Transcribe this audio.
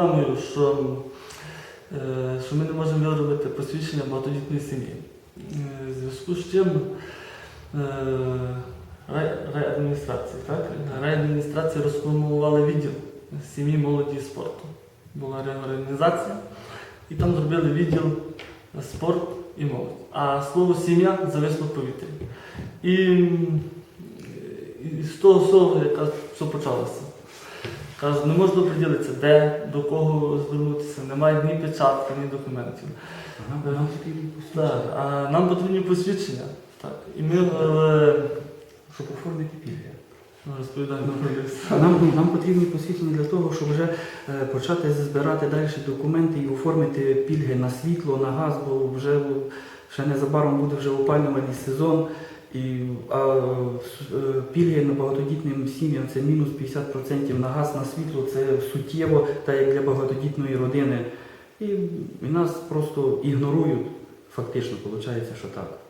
Думаю, що, е, що ми не можемо виробити посвідчення багатодітної сім'ї. Е, зв'язку з чим е, рай- райадміністрація, так? Райадміністрація розформувала відділ сім'ї, молоді і спорту. Була реорганізація, і там зробили відділ спорт і молодь. А слово сім'я зависло в повітрі. І, і з того всього, яка все почалося. Кажу, не можна приділитися, де, до кого звернутися, немає ні печатки, ні документів. Ага, нам потрібні посвідчення. Так, а нам потрібні посвідчення. Так. І ми е, Щоб оформити пільги. розповідаємо про Нам, нам потрібні посвідчення для того, щоб вже е, почати збирати далі документи і оформити пільги на світло, на газ, бо вже ще незабаром буде вже опалювальний сезон. І, а е, пільги на багатодітним сім'ям це мінус 50% на газ, на світло, це суттєво, так як для багатодітної родини. І, і нас просто ігнорують, фактично, виходить, що так.